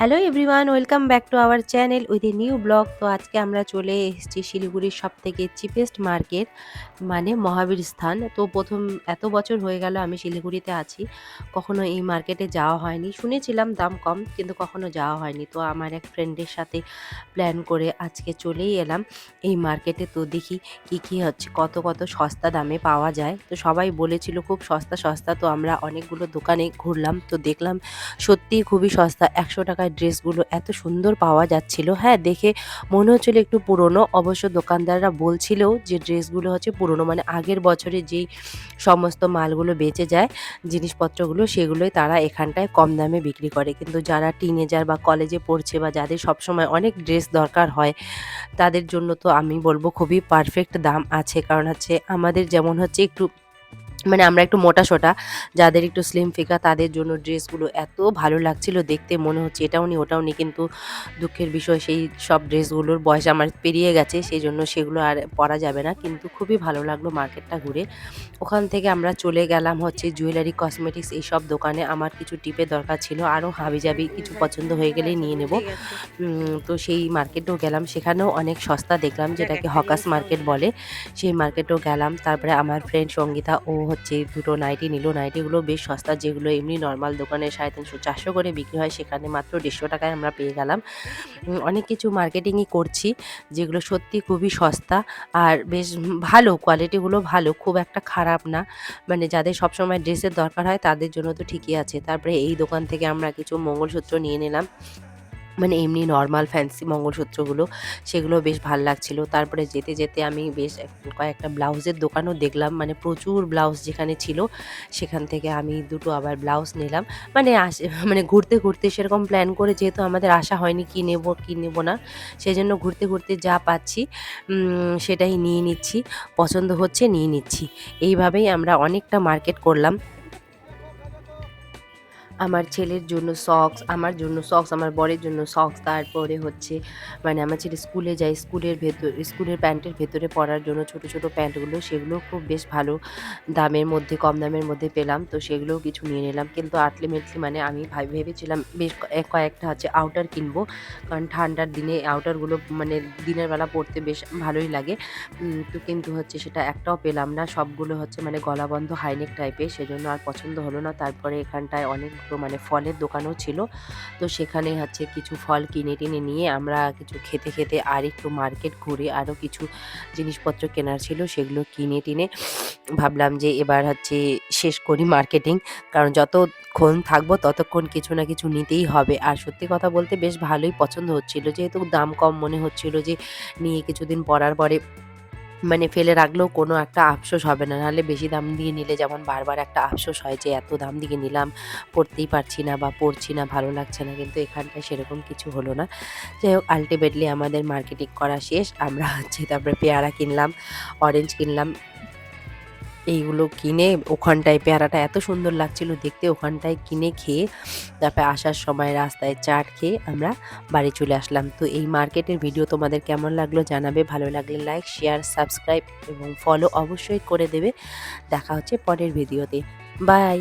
Hello everyone welcome back to our channel with a new blog তো আজকে আমরা চলে এসেছি শিলিগুড়ির সব থেকে চিপেস্ট মার্কেট মানে মহাবীর স্থান। তো প্রথম এত বছর হয়ে গেল আমি শিলিগুড়িতে আছি। কখনো এই মার্কেটে যাওয়া হয়নি। শুনেছিলাম দাম কম, কিন্তু কখনো যাওয়া হয়নি। তো আমার এক ফ্রেন্ডের সাথে প্ল্যান করে আজকে চলেই এলাম এই মার্কেটে তো দেখি কি কি হচ্ছে, কত কত সস্তা দামে পাওয়া যায়। তো সবাই বলেছিল খুব সস্তা সস্তা। তো আমরা অনেকগুলো দোকানে ঘুরলাম। তো দেখলাম সত্যিই খুবই সস্তা, একশো টাকায় ড্রেসগুলো এত সুন্দর পাওয়া যাচ্ছিল। হ্যাঁ দেখে মনে হচ্ছিল একটু পুরনো। অবশ্য দোকানদাররা বলছিল যে ড্রেসগুলো হচ্ছে পুরনো মানে আগের বছরে যেই সমস্ত মালগুলো বেঁচে যায়, জিনিসপত্রগুলো সেগুলোই তারা এখানটায় কম দামে বিক্রি করে। কিন্তু যারা টিনেজার বা কলেজে পড়ছে বা যাদের সবসময় অনেক ড্রেস দরকার হয়, তাদের জন্য তো আমি বলব খুবই পারফেক্ট দাম আছে। কারণ হচ্ছে আমাদের যেমন হচ্ছে একটু মানে আমরা একটু মোটা সোটা যাদের একটু স্লিম ফিগার তাদের জন্য ড্রেসগুলো এত ভালো লাগছিল দেখতে মনে হচ্ছে এটাও নি ওটাও নি কিন্তু দুঃখের বিষয় সেই সব ড্রেসগুলোর বয়স আমার পেরিয়ে গেছে সেই জন্য সেগুলো আর পরা যাবে না কিন্তু খুবই ভালো লাগল মার্কেটটা ঘুরে। ওখান থেকে আমরা চলে গেলাম হচ্ছে জুয়েলারি কসমেটিক্স এইসব দোকানে আমার কিছু টিপের দরকার ছিল আরও হাবিজাবি কিছু পছন্দ হয়ে গেলেই নিয়ে নেব। তো সেই মার্কেটেও গেলাম সেখানেও অনেক সস্তা দেখলাম যেটাকে হকাস মার্কেট বলে। সেই মার্কেটেও গেলাম তারপরে আমার ফ্রেন্ড সঙ্গীতা ও হচ্ছে, দুটো নাইটি নিল। নাইটিগুলো বেশ সস্তা, যেগুলো এমনি নর্মাল দোকানে সাড়ে তিনশো, চারশো করে বিক্রি হয়, সেখানে মাত্র দেড়শো টাকায় আমরা পেয়ে গেলাম। অনেক কিছু মার্কেটিংই করছি, যেগুলো সত্যি খুবই সস্তা আর বেশ ভালো কোয়ালিটিগুলো ভালো, খুব একটা খারাপ না। মানে যাদের সবসময় ড্রেসের দরকার হয়, তাদের জন্য তো ঠিকই আছে। তারপরে এই দোকান থেকে আমরা কিছু মঙ্গলসূত্র নিয়ে নিলাম। মানে এমনি নর্মাল ফ্যান্সি মঙ্গলসূত্রগুলো, সেগুলো বেশ ভালো লাগছিল। তারপরে যেতে যেতে আমি বেশ কয়েকটা ব্লাউজের দোকানও দেখলাম মানে প্রচুর ব্লাউজ যেখানে ছিল, সেখান থেকে আমি দুটো আবার ব্লাউজ নিলাম। মানে মানে ঘুরতে ঘুরতে সেরকম প্ল্যান করে যেহেতু আমাদের আশা হয়নি কি নেব কি নেব না সেই জন্য ঘুরতে ঘুরতে যা পাচ্ছি সেটাই নিয়ে নিচ্ছি, পছন্দ হচ্ছে নিয়ে নিচ্ছি। এইভাবেই আমরা অনেকটা মার্কেট করলাম। আমার ছেলের জন্য সক্স আমার জন্য সক্স আমার বরের জন্য সক্স তারপরে হচ্ছে মানে আমার ছেলে স্কুলে যায় স্কুলের ভেতর স্কুলের প্যান্টের ভেতরে পরার জন্য ছোট ছোট প্যান্টগুলো সেগুলো খুব বেশ ভালো দামের মধ্যে, কম দামের মধ্যে পেলাম। তো সেগুলোও কিছু নিয়ে নিলাম। কিন্তু আলটিমেটলি মানে আমি ভাব- ভেবেছিলাম বেশ কয়েক- কয়েকটা হচ্ছে আউটার কিনবো। কারণ ঠান্ডার দিনে আউটারগুলো মানে দিনের বেলা পরতে বেশ ভালোই লাগে। তো কিন্তু হচ্ছে সেটা একটাও পেলাম না। সবগুলো হচ্ছে মানে গলাবন্ধ হাইনেক টাইপের সেজন্য আর পছন্দ হলো না। তারপরে এখানটায় অনেক মানে ফলের দোকানও ছিল। তো সেখানে হচ্ছে কিছু ফল কিনে টিনে নিয়ে আমরা কিছু খেতে খেতে আর একটু মার্কেট ঘুরে আরও কিছু জিনিসপত্র কেনার ছিল সেগুলো কিনে টিনে ভাবলাম যে এবার হচ্ছে শেষ করি মার্কেটিং। কারণ যতক্ষণ থাকব ততক্ষণ কিছু না কিছু নিতেই হবে। আর সত্যি কথা বলতে বেশ ভালোই পছন্দ হচ্ছিল। যেহেতু দাম কম মনে হচ্ছিল যে নিয়ে কিছুদিন পরার পরে মানে ফেলে রাখলেও কোনো একটা আফসোস হবে না। নাহলে বেশি দাম দিয়ে নিলে যেমন বারবার একটা আফসোস হয় যে, এত দাম দিয়ে নিলাম, পড়তেই পারছি না বা পড়ছি না, ভালো লাগছে না। কিন্তু এখানটায় সেরকম কিছু হলো না। যাই হোক আলটিমেটলি আমাদের মার্কেটিং করা শেষ। আমরা হচ্ছে তারপরে পেয়ারা কিনলাম অরেঞ্জ কিনলাম এইগুলো কিনে ওখানটায় পেয়ারাটা এত সুন্দর লাগছিল দেখতে, ওখানটায় কিনে খেয়ে তারপরে আসার সময় রাস্তায় চাট খেয়ে আমরা বাড়ি চলে আসলাম। তো এই মার্কেটের ভিডিও তোমাদের কেমন লাগল জানাবে, ভালো লাগলে লাইক শেয়ার সাবস্ক্রাইব এবং ফলো অবশ্যই করে দেবে। দেখা হচ্ছে পরের ভিডিওতে। বাই